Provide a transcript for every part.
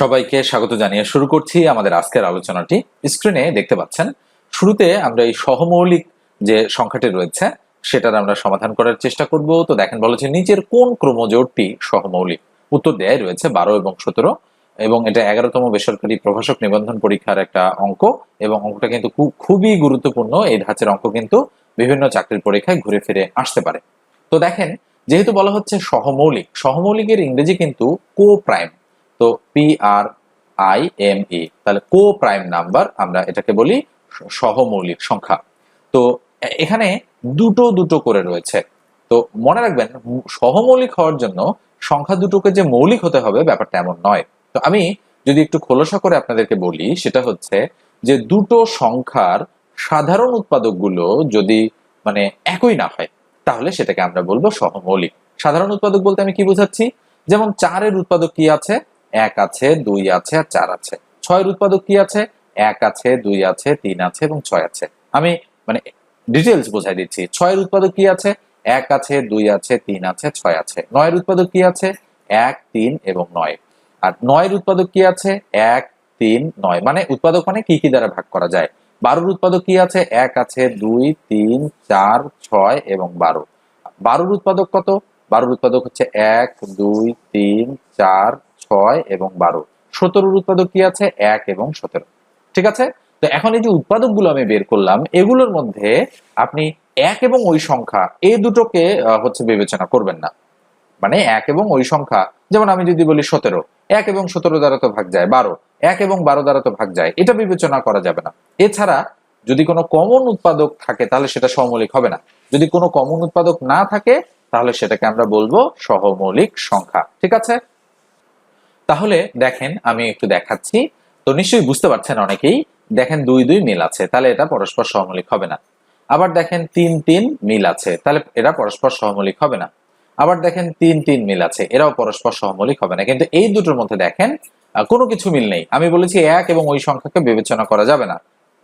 সবাইকে স্বাগত জানিয়ে শুরু করছি আমাদের আজকের আলোচনাটি। স্ক্রিনে দেখতে পাচ্ছেন, শুরুতে আমরা এই সহমৌলিক যে সংখ্যাটি রয়েছে, সেটার আমরা সমাধান করার চেষ্টা করব। তো দেখেন বলেছে নিচের কোন ক্রোমোজোটটি সহমৌলিক? উত্তর দেয় রয়েছে বারো এবং সতেরো, এবং এটা এগারোতম বেসরকারি প্রভাষক নিবন্ধন পরীক্ষার একটা অঙ্ক, এবং অঙ্কটা কিন্তু খুবই গুরুত্বপূর্ণ। এই ধাঁচের অঙ্ক কিন্তু বিভিন্ন চাকরির পরীক্ষায় ঘুরে ফিরে আসতে পারে। তো দেখেন, যেহেতু বলা হচ্ছে সহমৌলিক, সহমৌলিকের ইংরেজি কিন্তু কো প্রাইম তো P R I M E তাহলে কো প্রাইম নাম্বার আমরা এটাকে বলি সহমৌলিক সংখ্যা। তো এখানে দুটো দুটো করে রয়েছে। তো মনে রাখবেন, সহমৌলিক হওয়ার জন্য সংখ্যা দুটোকে যে মৌলিক হতে হবে ব্যাপারটা এমন নয়। তো আমি যদি একটু খোলসা করে আপনাদেরকে বলি, সেটা হচ্ছে যে দুটো সংখ্যার সাধারণ উৎপাদকগুলো যদি মানে একই না হয়, তাহলে সেটাকে আমরা বলব সহমৌলিক। সাধারণ উৎপাদক বলতে আমি কি বোঝাচ্ছি? যেমন চারের উৎপাদক কি আছে? এক আছে, দুই আছে আর চার আছে। ছয়ের উৎপাদক কি আছে? এক আছে, দুই আছে, তিন আছে এবং ছয় আছে। আমি মানে ডিটেলস বোঝাই দিচ্ছি। ছয়ের উৎপাদক কি আছে? এক আছে, দুই আছে, তিন আছে, ছয় আছে। নয়ের উৎপাদক কি আছে? এক, তিন এবং নয়। আর নয়ের উৎপাদক কি আছে? এক, তিন, নয়। মানে উৎপাদক মানে কি কি দ্বারা ভাগ করা যায়? বারোর উৎপাদক কি আছে? এক আছে, দুই, তিন, চার, ছয় এবং বারো। বারোর উৎপাদক কত? বারোর উৎপাদক হচ্ছে এক, দুই, তিন, চার ছয় এবং বারো। সতেরোর উৎপাদক কি আছে? এক এবং সতেরো। ঠিক আছে? তো এখন এই যে উৎপাদকগুলো আমি বের করলাম, এগুলোর মধ্যে আপনি এক এবং ওই সংখ্যা, এই দুটোকে হচ্ছে বিবেচনা করবেন না। মানে এক এবং ওই সংখ্যা, যেমন আমি যদি বলি সতেরো, এক এবং সতেরো দ্বারা তো ভাগ যায়, বারো, এক এবং বারো দ্বারা তো ভাগ যায়, এটা বিবেচনা করা যাবে না। এছাড়া যদি কোনো কমন উৎপাদক থাকে, তাহলে সেটা সহমৌলিক হবে না। যদি কোনো কমন উৎপাদক না থাকে, তাহলে সেটাকে আমরা বলব সহমৌলিক সংখ্যা। ঠিক আছে? তাহলে দেখেন, আমি একটু দেখাচ্ছি। তো নিশ্চয়ই বুঝতে পারছেন অনেকেই, দেখেন দুই দুই মিল আছে, তাহলে এটা পরস্পর সহমৌলিক হবে না। আবার দেখেন তিন তিন মিল আছে, তাহলে এরা পরস্পর সহমৌলিক হবে না। আবার দেখেন তিন তিন মিল আছে, এরাও পরস্পর সহমৌলিক হবে না। কিন্তু এই দুটোর মধ্যে দেখেন কোনো কিছু মিল নেই। আমি বলেছি এক এবং ওই সংখ্যাকে বিবেচনা করা যাবে না।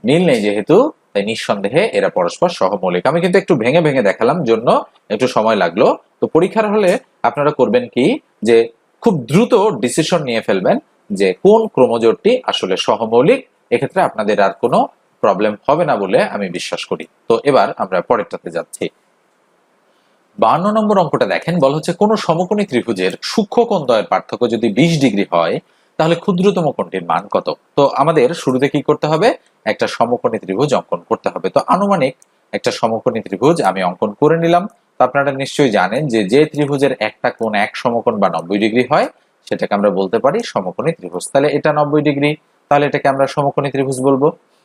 মিল নেই যেহেতু, তাই নিঃসন্দেহে এরা পরস্পর সহমৌলিক। আমি কিন্তু একটু ভেঙে ভেঙে দেখালাম, জন্য একটু সময় লাগল। তো পরীক্ষার হলে আপনারা করবেন কি, যে খুব দ্রুত ডিসিশন নিয়ে ফেলবেন যে কোন ক্রোমোজোটটি আসলে সহমৌলিক। এক্ষেত্রে আপনাদের আর কোনো প্রবলেম হবে না বলে আমি বিশ্বাস করি। তো এবার আমরা পরেরটাতে যাচ্ছি। বান্ন নম্বর অঙ্কটা দেখেন, বলা হচ্ছে কোন সমকোণী ত্রিভুজের সূক্ষ্ম কোণ দ্বয়ের পার্থক্য যদি বিশ ডিগ্রি হয়, তাহলে ক্ষুদ্রতম কোণটির মান কত? তো আমাদের শুরুতে কি করতে হবে? একটা সমকোণী ত্রিভুজ অঙ্কন করতে হবে। তো আনুমানিক একটা সমকোণী ত্রিভুজ আমি অঙ্কন করে নিলাম। তো আপনারা নিশ্চয়ই জানেন যে যে ত্রিভুজের একটা কোণ এক সমকোণ বা নব্বই ডিগ্রি হয়, সেটাকে আমরা বলতে পারি সমকোণী ত্রিভুজ। তাহলে এটা নব্বই ডিগ্রি, তাহলে এটাকে আমরা সমকোণী ত্রিভুজ বলব।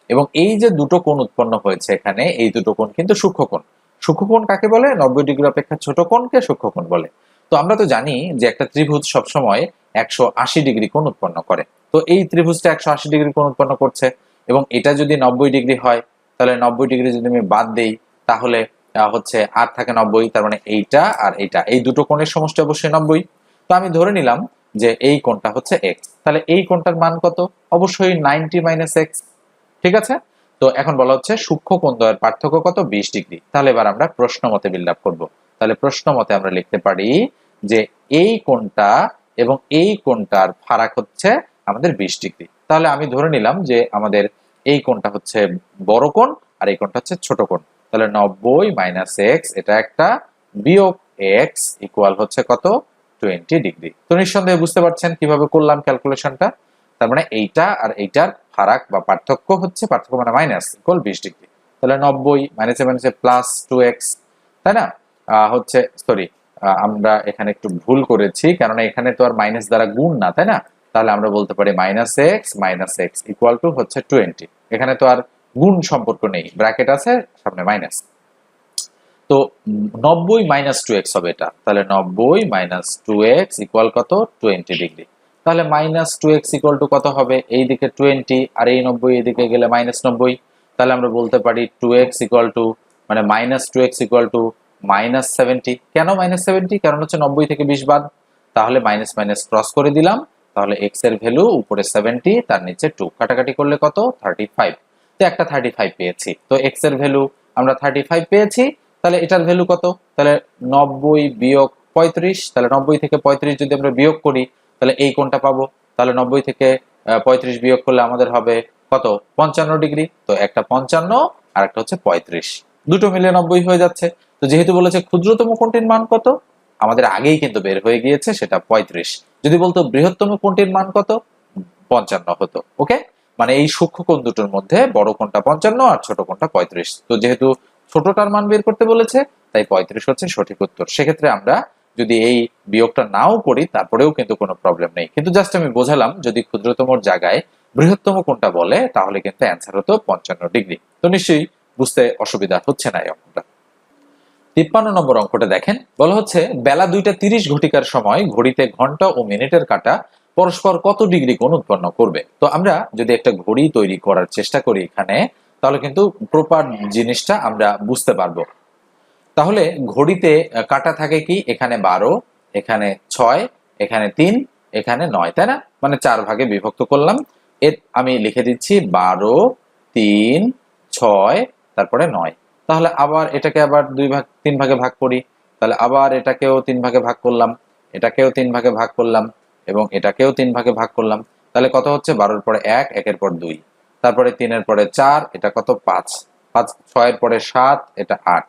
এবং এই যে দুটো কোণ উৎপন্ন হয়েছে এখানে, এই দুটো কোণ কিন্তু সূক্ষ্মকোণ সূক্ষ্মকোণ কাকে বলে? নব্বই ডিগ্রি অপেক্ষা ছোট কোণকে সূক্ষ্মকোণ বলে। তো আমরা তো জানি যে একটা ত্রিভুজ সবসময় একশো আশি ডিগ্রি কোণ উৎপন্ন করে। তো এই ত্রিভুজটা একশো আশি ডিগ্রি কোণ উৎপন্ন করছে। এবং এটা যদি নব্বই ডিগ্রি হয়, তাহলে নব্বই ডিগ্রি যদি আমি বাদ দেই, তাহলে হচ্ছে আর থাকে নব্বই, তার মানে এইটা আর এইটা। এই দুটো কোণের সমষ্টি অবশ্যই নব্বই। তো আমি ধরে নিলাম যে এই কোণটা হচ্ছে এক্স তাহলে এই কোণটার মান কত? অবশ্যই নাইনটি মাইনাস এক্স ঠিক আছে? তো এখন বলা হচ্ছে সূক্ষ্ম কোণ দ্বয়ের পার্থক্য কত? বিশ ডিগ্রি। তাহলে এবার আমরা প্রশ্ন মতে বিল্ড আপ করব। তাহলে প্রশ্ন মতে আমরা লিখতে পারি যে এই কোণটা এবং এই কোণটার ফারাক হচ্ছে আমাদের বিশ ডিগ্রি। তাহলে আমি ধরে নিলাম যে আমাদের এই কোণটা হচ্ছে বড় কোণ আর এই কোণটা হচ্ছে ছোট কোণ। তাহলে নব্বই মাইনাস এক্স এটা একটা বিয়োগ এক্স ইকুয়াল হচ্ছে কত? টোয়েন্টি ডিগ্রি তো নিঃসন্দেহে বুঝতে পারছেন কীভাবে করলাম ক্যালকুলেশনটা তার মানে এইটা আর এইটার ফারাক বা পার্থক্য হচ্ছে, পার্থক্য মানে মাইনাস ইকুয়াল বিশ ডিগ্রি তাহলে নব্বই মাইনাসে মাইনাসে প্লাস টু এক্স তাই না? হচ্ছে সরি আমরা এখানে একটু ভুল করেছি, কেননা এখানে তো আর মাইনাস দ্বারা গুণ না, তাই না? তাহলে আমরা বলতে পারি minus x minus x equal to হচ্ছে টোয়েন্টি এখানে তো আর গুণ সম্পর্ক নেই ব্র্যাকেট আছে, সামনে মাইনাস তো নব্বই মাইনাস টু এক্স হবে এটা, তাহলে নব্বই মাইনাস টু এক্স ইকুয়াল কত? টোয়েন্টি ডিগ্রি তাহলে minus two x equal to কত হবে? এই দিকে টোয়েন্টি আর এই নব্বই এদিকে গেলে মাইনাস নব্বই। তাহলে আমরা বলতে পারি টু এক্স ইকুয়াল টু মানে minus two x equal to minus seventy কেন মাইনাস সেভেন্টি কারণ হচ্ছে নব্বই থেকে বিশ বাদ। তাহলে মাইনাস মাইনাস ক্রস করে দিলাম, তাহলে এক্সের ভ্যালু উপরে সেভেন্টি তার নিচে টু কাটাকাটি করলে কত? থার্টি ফাইভ তো একটা থার্টি ফাইভ পেয়েছি। তো এক্সের ভ্যালু আমরা থার্টি ফাইভ পেয়েছি, তাহলে এটার ভ্যালু কত? তাহলে নব্বই বিয়োগ পঁয়ত্রিশ, তাহলে নব্বই থেকে পঁয়ত্রিশ যদি আমরা বিয়োগ করি, তাহলে এই কোনটা পাবো। তাহলে নব্বই থেকে পঁয়ত্রিশ বিয়োগ করলে আমাদের হবে কত? পঞ্চান্ন ডিগ্রি। তো একটা পঞ্চান্ন আর একটা হচ্ছে পঁয়ত্রিশ। দুটো মিলে নব্বই হয়ে যাচ্ছে। তো যেহেতু বলেছে ক্ষুদ্রতম কোনটির মান কত? আমাদের আগেই কিন্তু বের হয়ে গিয়েছে সেটা পঁয়ত্রিশ। যদি বলতো বৃহত্তম কোনটির মান কত? পঞ্চান্ন হতো। ওকে মানে এই সূক্ষ্ম কোণ দুটোর মধ্যে বড় কোণটা পঞ্চান্ন আর ছোট কোণটা পঁয়ত্রিশ। তো যেহেতু ছোটটার মান বের করতে বলেছে, তাই পঁয়ত্রিশ হচ্ছে সঠিক উত্তর। সেক্ষেত্রে আমরা যদি এই বিয়োগটা নাও করি, তারপরেও কিন্তু কোনো প্রবলেম নেই। কিন্তু জাস্ট আমি বোঝালাম, যদি ক্ষুদ্রতমর জায়গায় বৃহত্তম কোণটা বলে, তাহলে কিন্তু অ্যান্সার হতো পঞ্চান্ন ডিগ্রি। তো নিশ্চয়ই বুঝতে অসুবিধা হচ্ছে না এই অঙ্কটা। তিপ্পান্ন নম্বর অঙ্কটা দেখেন। বলা হচ্ছে, বেলা দুইটা তিরিশ ঘটিকার সময় ঘড়িতে ঘণ্টা ও মিনিটের কাটা পরস্পর কত ডিগ্রি কোণ উৎপন্ন করবে? তো আমরা যদি একটা ঘড়ি তৈরি করার চেষ্টা করি এখানে, তাহলে কিন্তু প্রপার জিনিসটা আমরা বুঝতে পারব। তাহলে ঘড়িতে কাটা থাকে কি? এখানে বারো, এখানে ছয়, এখানে তিন, এখানে নয়, তাই না? মানে চার ভাগে বিভক্ত করলাম। এর আমি লিখে দিচ্ছি বারো, তিন, ছয়, তারপরে নয়। তাহলে আবার এটাকে আবার দুই ভাগ, তিন ভাগে ভাগ করি। তাহলে আবার এটাকেও তিন ভাগে ভাগ করলাম, এটাকেও তিন ভাগে ভাগ করলাম। এবং এটাকেও তিন ভাগে ভাগ করলাম। তাহলে কত হচ্ছে? বারোর পরে এক, একের পর দুই। তারপরে তিনের পরে চার, এটা কত? পাঁচ। পাঁচ, ছয়ের পরে সাত, এটা আট।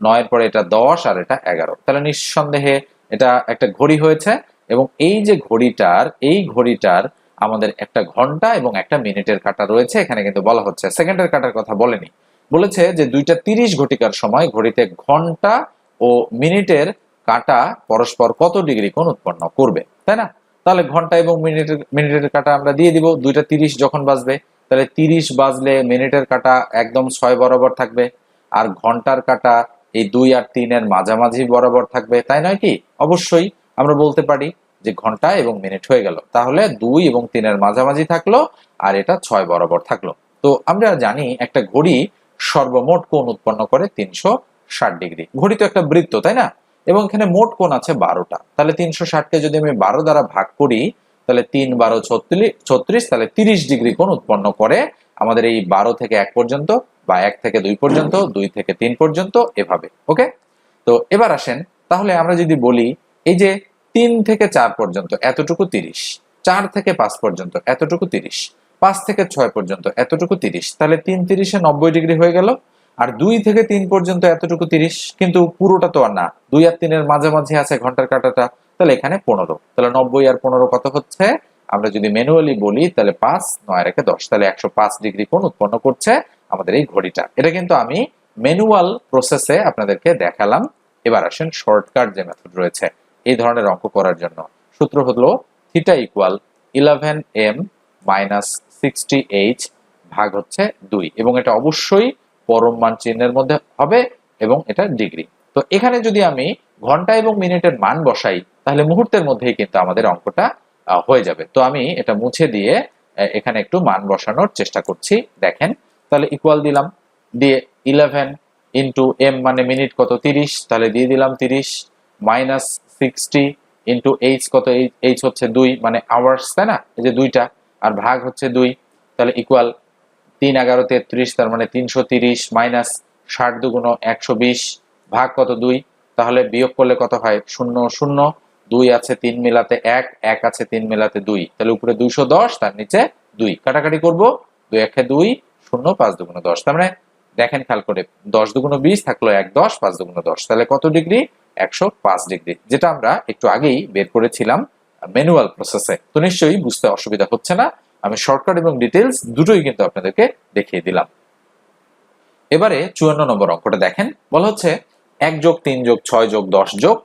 নয়ের পরে এটা দশ আর এটা এগারো। তাহলে নিঃসন্দেহে এটা একটা ঘড়ি হয়েছে এবং এই যে ঘড়িটার, এই ঘড়িটার আমাদের একটা ঘণ্টা এবং একটা মিনিটের কাটা রয়েছে। এখানে কিন্তু বলা হচ্ছে, সেকেন্ডের কাটার কথা বলেনি। বলেছে যে দুইটা তিরিশ ঘটিকার সময় ঘড়িতে ঘণ্টা ও মিনিটের কাটা পরস্পর কত ডিগ্রি কোণ উৎপন্ন করবে, তাই না? তাহলে ঘণ্টা এবং মিনিটের মিনিটের কাটা আমরা দিয়ে দিব, দুইটা তিরিশ যখন বাজবে, তাহলে তিরিশ বাজলে মিনিটের কাটা একদম ছয় বরাবর থাকবে, আর ঘণ্টার কাটা এই দুই আর তিনের মাঝামাঝি বরাবর থাকবে, তাই নয় কি? অবশ্যই আমরা বলতে পারি যে ঘণ্টা এবং মিনিট হয়ে গেল। তাহলে দুই এবং তিনের মাঝামাঝি থাকল, আর এটা ছয় বরাবর থাকল। তো আমরা জানি একটা ঘড়ি সর্বমোট কোণ উৎপন্ন করে তিনশো ষাট ডিগ্রি। ঘড়ি তো একটা বৃত্ত, তাই না? এবং এখানে মোট কোণ আছে বারোটা। তাহলে তিনশো ষাটকে যদি আমি বারো দ্বারা ভাগ করি, তাহলে তিন বারো ছত্রিশ ছত্রিশ, তাহলে তিরিশ ডিগ্রি কোণ উৎপন্ন করে আমাদের এই বারো থেকে এক পর্যন্ত বা এক থেকে দুই পর্যন্ত, দুই থেকে তিন পর্যন্ত এভাবে, ওকে? তো এবার আসেন, তাহলে আমরা যদি বলি, এই যে তিন থেকে চার পর্যন্ত, এতটুকু তিরিশ, চার থেকে পাঁচ পর্যন্ত, এতটুকু তিরিশ, পাঁচ থেকে ছয় পর্যন্ত, এতটুকু তিরিশ, তাহলে তিন তিরিশে নব্বই ডিগ্রি হয়ে গেল। আর দুই থেকে তিন পর্যন্ত এতটুকু তিরিশ, কিন্তু পুরোটা তো আর না। দুই আর তিনের মাঝামাঝি আছে ঘণ্টার কাটাটা, তাহলে এখানে পনেরো। তাহলে নব্বই আর পনেরো কত হচ্ছে? আমরা যদি ম্যানুয়ালি বলি, তাহলে পাঁচ, নয় রেখে দশ। তাহলে একশো পাঁচ ডিগ্রি কোণ উৎপন্ন করছে আমাদের এই ঘড়িটা। এটা কিন্তু আমি ম্যানুয়াল প্রসেসে আপনাদেরকে দেখালাম। এবার আসেন শর্টকাট যে মেথড রয়েছে, এই ধরনের অঙ্ক করার জন্য। সূত্র হলো theta equal eleven M minus sixty H ভাগ হচ্ছে দুই। এবং এটা অবশ্যই পরম মান চিহ্নের মধ্যে হবে এবং এটা ডিগ্রি তো এখানে যদি আমি ঘণ্টা এবং মিনিটের মান বসাই, তাহলে মুহূর্তের মধ্যেই কিন্তু আমাদের অঙ্কটা হয়ে যাবে। তো আমি এটা মুছে দিয়ে এখানে একটু মান বসানোর চেষ্টা করছি। দেখেন, তাহলে ইকুয়াল দিলাম, দিয়ে ইলেভেন ইন্টু এম মানে মিনিট কত? তিরিশ। তাহলে দিয়ে দিলাম তিরিশ মাইনাস সিক্সটি ইন্টু এইচ কত? এইচ হচ্ছে দুই মানে আওয়ার্স তাই না? এই যে দুইটা, আর ভাগ হচ্ছে দুই, তাহলে ইকুয়াল তিন এগারো তেত্রিশ, তার মানে তিনশো তিরিশ মাইনাস ষাট দুগুণ একশো বিশ ভাগ কত দুই? তাহলে বিয়োগ করলে কত হয়? শূন্য শূন্য। দুই আছে তিন মিলাতে এক এক আছে তিন মিলাতে দুই। তাহলে উপরে দুইশো দশ, তার নিচে দুই। কাটাকাটি করব। দুই একে দুই, শূন্য, পাঁচ দুগুণ দশ। তার মানে দেখেন খেয়াল করে, দশ দুগুণ বিশ থাকল এক দশ, পাঁচ দুগুণ দশ। তাহলে কত ডিগ্রি? একশো পাঁচ ডিগ্রি। যেটা আমরা একটু আগেই বের করেছিলাম ম্যানুয়াল প্রসেসে তো নিশ্চয়ই বুঝতে অসুবিধা হচ্ছে না। আমি শর্টকাট এবং ডিটেলস দুটোই কিন্তু আপনাদেরকে দেখিয়ে দিলাম। এবারে চুয়ান্ন নম্বর অঙ্কটা দেখেন। বলা হচ্ছে এক যোগ তিন যোগ ছয় যোগ দশ যোগ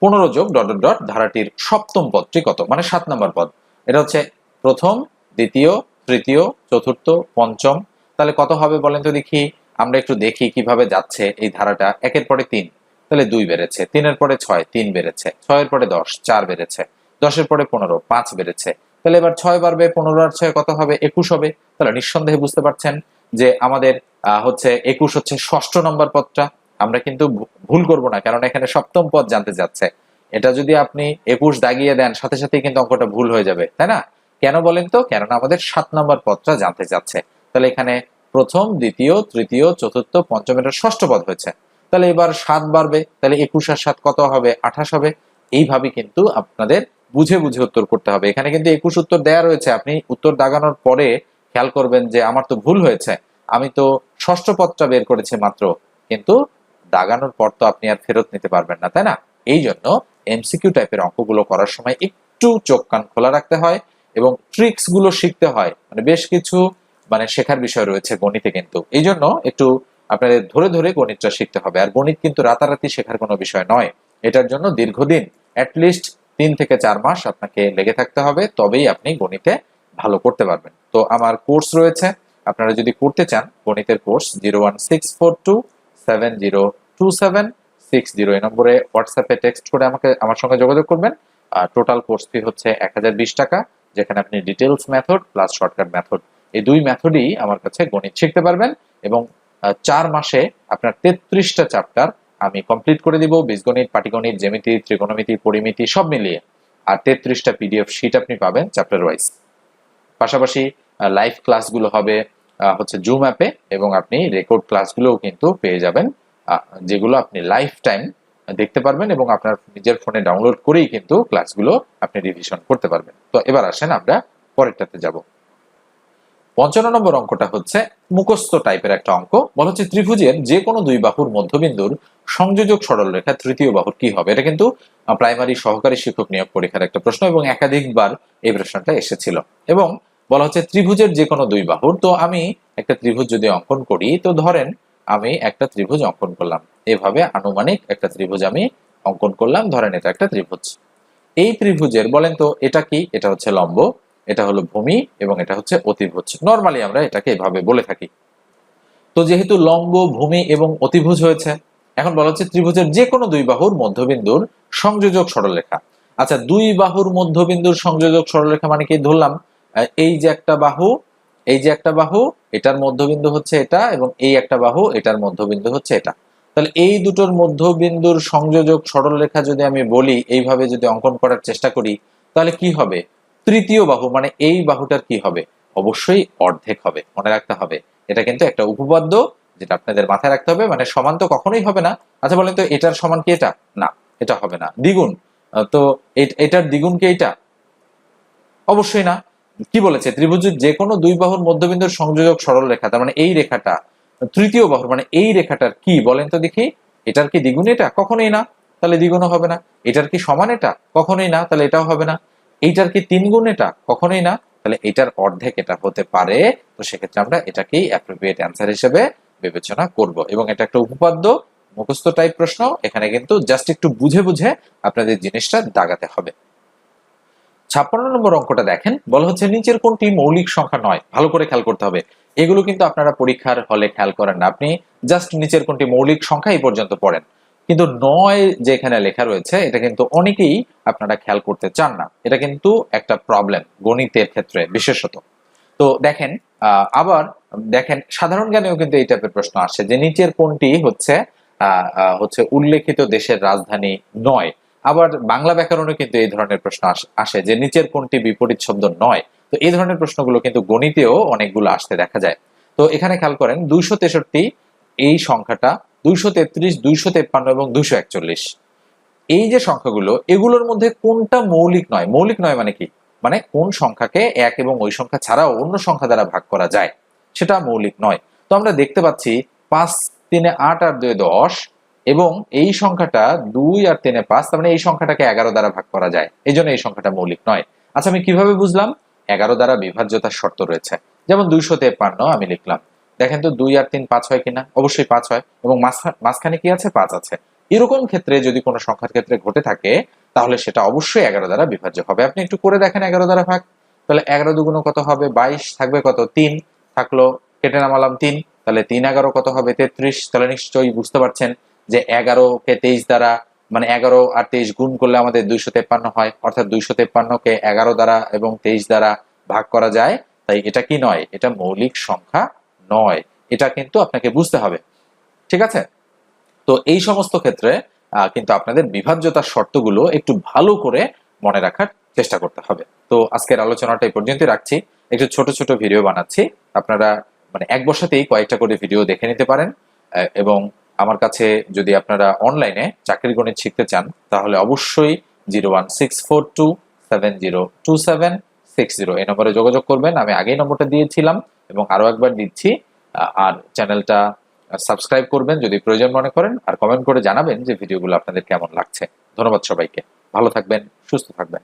পনেরো যোগ ডট ডট ধারাটির সপ্তম পদটি কত? মানে সাত নম্বর পদ। এটা হচ্ছে প্রথম, দ্বিতীয়, তৃতীয়, চতুর্থ, পঞ্চম। তাহলে কত হবে বলেন তো দেখি। আমরা একটু দেখি কীভাবে যাচ্ছে এই ধারাটা। একের পরে তিন, তাহলে দুই বেড়েছে। তিনের পরে ছয়, তিন বেড়েছে। ছয়ের পরে দশ, চার বেড়েছে। দশের পরে পনেরো, পাঁচ বেড়েছে। তাহলে এবার ছয় বাড়বে, পনেরো আর ছয় কত হবে? একুশ হবে। তাহলে নিঃসন্দেহে বুঝতে পারছেন যে আমাদের হচ্ছে একুশ হচ্ছে ষষ্ঠ নম্বর পদটা। আমরা কিন্তু ভুল করব না, কারণ এখানে সপ্তম পদ জানতে যাচ্ছে। এটা যদি আপনি একুশ দাগিয়ে দেন, সাথে সাথে কিন্তু অঙ্কটা ভুল হয়ে যাবে, তাই না? কেন বলেন তো? কেননা আমাদের সাত নম্বর পদটা জানতে যাচ্ছে। তাহলে এখানে প্রথম, দ্বিতীয়, তৃতীয়, চতুর্থ, পঞ্চম এটা ষষ্ঠ পদ হয়েছে। তাহলে এবার সাত বাড়বে, তাহলে একুশ আর সাত কত হবে? আঠাশ হবে। এইভাবে কিন্তু আপনাদের বুঝে বুঝে উত্তর করতে হবে। এখানে কিন্তু একুশ উত্তর দেয়া রয়েছে। আপনি উত্তর দাগানোর পরে খেয়াল করবেন যে আমার তো ভুল হয়েছে। আমি তো ষষ্ঠ পদটা বের করেছি মাত্র। কিন্তু দাগানোর পর তো আপনি আর ফেরত নিতে পারবেন না, তাই না? এই জন্য এমসিকিউ টাইপের অঙ্কগুলো করার সময় একটু চোখ কান খোলা রাখতে হয় এবং ট্রিক্সগুলো শিখতে হয়। মানে বেশ কিছু মানে শেখার বিষয় রয়েছে গণিতে কিন্তু। এই জন্য একটু আপনাদের ধরে ধরে গণিতটা শিখতে হবে। আর গণিত কিন্তু রাতারাতি শেখার কোনো বিষয় নয়। এটার জন্য দীর্ঘদিন অ্যাটলিস্ট তিন থেকে চার মাস আপনাকে লেগে থাকতে হবে, তবেই আপনি গণিতে ভালো করতে পারবেন। তো আমার কোর্স রয়েছে, আপনারা যদি করতে চান, গণিতের course zero one six four two seven zero two seven six zero, এই নম্বরে হোয়াটসঅ্যাপে টেক্সট করে আমাকে, আমার সঙ্গে যোগাযোগ করবেন। আর টোটাল কোর্স ফি হচ্ছে এক হাজার বিশ টাকা, যেখানে আপনি details method plus shortcut method, এই দুই মেথডই আমার কাছে গণিত শিখতে পারবেন। এবং চার মাসে আপনার তেত্রিশটা চ্যাপ্টার আমি কমপ্লিট করে দিব, বীজগণিত, পাটিগণিত, জ্যামিতি, ত্রিকোণমিতি, পরিমিতি, সব মিলিয়ে। আর তেত্রিশটা পিডিএফ শিট আপনি পাবেন চ্যাপ্টার ওয়াইজ পাশাপাশি লাইভ ক্লাসগুলো হবে হচ্ছে জুম অ্যাপে এবং আপনি রেকর্ড ক্লাসগুলোও কিন্তু পেয়ে যাবেন। যেগুলো আপনি লাইফ টাইম দেখতে পারবেন এবং আপনার নিজের ফোনে ডাউনলোড করেই কিন্তু ক্লাসগুলো আপনি রিভিশন করতে পারবেন। তো এবার আসেন আমরা পরেরটাতে যাব। পঞ্চান্ন নম্বর অঙ্কটা হচ্ছে মুখস্থ টাইপের একটা অঙ্ক। বলা হচ্ছে ত্রিভুজের যে কোনো দুই বাহুর মধ্যবিন্দুর সংযোজক সরলরেখা তৃতীয় বাহুর কি হবে? এটা কিন্তু প্রাইমারি সহকারী শিক্ষক নিয়োগ পরীক্ষার একটা প্রশ্ন এবং একাধিকবার এই প্রশ্নটা এসেছিল। এবং বলা হচ্ছে ত্রিভুজের যে কোনো দুই বাহুর, তো আমি একটা ত্রিভুজ যদি অঙ্কন করি, তো ধরেন আমি একটা ত্রিভুজ অঙ্কন করলাম। এভাবে আনুমানিক একটা ত্রিভুজ আমি অঙ্কন করলাম, ধরেন এটা একটা ত্রিভুজ। এই ত্রিভুজের, বলেন তো এটা কি? এটা হচ্ছে লম্ব। এটা হলো ভূমি এবং এটা হচ্ছে অতিভুজ। নর্মালি আমরা এটাকে এভাবে বলে থাকি। তো যেহেতু লম্ব, ভূমি এবং অতিভুজ হয়েছে, এখন বলা হচ্ছে ত্রিভুজের যে কোনো দুই বাহুর মধ্যবিন্দুর সংযোজক সরলরেখা। আচ্ছা দুই বাহুর মধ্যবিন্দুর সংযোজক সরলরেখা মানে কি? ধরলাম এই যে একটা বাহু, এই যে একটা বাহু, এটার মধ্যবিন্দু হচ্ছে এটা এবং এই একটা বাহু, এটার মধ্যবিন্দু হচ্ছে এটা। তাহলে এই দুটোর মধ্যবিন্দুর সংযোজক সরলরেখা যদি আমি বলি, এইভাবে যদি অঙ্কন করার চেষ্টা করি, তাহলে কি হবে? তৃতীয় বাহু মানে এই বাহুটার কি হবে? অবশ্যই অর্ধেক হবে, মনে রাখতে হবে। এটা কিন্তু একটা উপপাদ্য যেটা আপনাদের মাথায় রাখতে হবে মানে সমান তো কখনোই হবে না। আচ্ছা বলেন তো, এটার সমান কি এটা? না, এটা হবে না। দ্বিগুণ। তো এটার দ্বিগুণ কি এটা অবশ্যই না। কি বলেছে? ত্রিভুজের যে কোনো দুই বাহুর মধ্যবিন্দুর সংযোজক সরল রেখা, তার মানে এই রেখাটা, তৃতীয় বাহুর মানে এই রেখাটার কি? বলেন তো দেখি। এটার কি দ্বিগুণ এটা? কখনোই না। তাহলে দ্বিগুণও হবে না। এটার কি সমান এটা? কখনোই না। তাহলে এটাও হবে না। এইটার কি তিন গুণ এটা? কখনোই না। তাহলে এটার অর্ধেক এটা হতে পারে। তো সেক্ষেত্রে আমরা এটাকেই অ্যাপ্রোপ্রিয়েট অ্যান্সার হিসেবে বিবেচনা করব। এবং এটা একটা উপপাদ্য, মুখস্থ টাইপ প্রশ্ন। এখানে কিন্তু জাস্ট একটু বুঝে বুঝে আপনাদের জিনিসটা দাগাতে হবে। ছাপ্পান্ন নম্বর অঙ্কটা দেখেন। বলা হচ্ছে নিচের কোনটি মৌলিক সংখ্যা নয়? ভালো করে খেয়াল করতে হবে। এগুলো কিন্তু আপনারা পরীক্ষার হলে খেয়াল করেন না আপনি। জাস্ট নিচের কোনটি মৌলিক সংখ্যা এই পর্যন্ত পড়েন। কিন্তু নয় যে এখানে লেখা রয়েছে, এটা কিন্তু অনেকেই আপনারা খেয়াল করতে চান না। এটা কিন্তু একটা প্রবলেম গণিতের ক্ষেত্রে বিশেষত। তো দেখেন আবার দেখেন, সাধারণ জ্ঞানেও কিন্তু এই টাইপের প্রশ্ন আসে যে নিচের কোনটি হচ্ছে হচ্ছে উল্লেখিত দেশের রাজধানী নয়। আবার বাংলা ব্যাকরণে কিন্তু এই ধরনের প্রশ্ন আসে যে নিচের কোনটি বিপরীত শব্দ নয়। তো এই ধরনের প্রশ্নগুলো কিন্তু গণিতেও অনেকগুলো আসতে দেখা যায়। তো এখানে খেয়াল করেন, দুইশো তেষট্টি এই সংখ্যাটা দুইশো তেত্রিশ, দুইশো তেপ্পান্ন এবং দুইশো একচল্লিশ। এই যে সংখ্যাগুলো, এগুলোর মধ্যে কোনটা মৌলিক নয়? মৌলিক নয় মানে কি? মানে কোন সংখ্যাকে এক এবং ওই সংখ্যা ছাড়াও অন্য সংখ্যা দ্বারা ভাগ করা যায়, সেটা মৌলিক নয়। তো আমরা দেখতে পাচ্ছি পাঁচ তিনে আট আর দুই দশ, এবং এই সংখ্যাটা দুই আর তিনে পাঁচ, তার মানে এই সংখ্যাটাকে এগারো দ্বারা ভাগ করা যায়। এই জন্য এই সংখ্যাটা মৌলিক নয়। আচ্ছা আমি কীভাবে বুঝলাম? এগারো দ্বারা বিভাজ্যতার শর্ত রয়েছে। যেমন দুইশো তেপ্পান্ন আমি লিখলাম। দেখেন তো, দুই আর তিন পাঁচ হয় কিনা? অবশ্যই পাঁচ হয়। এবং মাঝখা- মাঝখানে কি আছে? পাঁচ আছে। এরকম ক্ষেত্রে যদি কোনো সংখ্যার ক্ষেত্রে ঘটে থাকে, তাহলে সেটা অবশ্যই এগারো দ্বারা বিভাজ্য হবে। আপনি একটু করে দেখেন এগারো দ্বারা ভাগ। তাহলে এগারো দুগুণ কত হবে? বাইশ থাকবে কত? তিন থাকল, কেটে নামালাম তিন। তাহলে তিন এগারো কত হবে? তেত্রিশ। তাহলে নিশ্চয়ই বুঝতে পারছেন যে এগারো কে তেইশ দ্বারা মানে এগারো আর তেইশ গুণ করলে আমাদের দুইশো তেপ্পান্ন হয়। অর্থাৎ দুইশো তেপ্পান্নকে এগারো দ্বারা এবং তেইশ দ্বারা ভাগ করা যায়। তাই এটা কি নয়? এটা মৌলিক সংখ্যা নয়, এটা কিন্তু আপনাকে বুঝতে হবে। ঠিক আছে? তো এই সমস্ত ক্ষেত্রে কিন্তু আপনাদের বিভাজ্যতার শর্তগুলো একটু ভালো করে মনে রাখার চেষ্টা করতে হবে। তো আজকের আলোচনাটা এই পর্যন্তই রাখছি। একটু ছোট ছোট ভিডিও বানাচ্ছি। আপনারা মানে এক বসাতেই কয়েকটা করে ভিডিও দেখে নিতে পারেন। এবং আমার কাছে যদি আপনারা অনলাইনে চাকরির গণিত শিখতে চান, তাহলে অবশ্যই zero one six four two seven zero two seven six zero এই নম্বরে যোগাযোগ করবেন। আমি আগেই নম্বরটা দিয়েছিলাম। এবং আরও একবার দিচ্ছি আর চ্যানেলটা সাবস্ক্রাইব করবেন যদি প্রয়োজন মনে করেন, আর কমেন্ট করে জানাবেন যে ভিডিওগুলো আপনাদের কেমন লাগছে। ধন্যবাদ সবাইকে। ভালো থাকবেন, সুস্থ থাকবেন।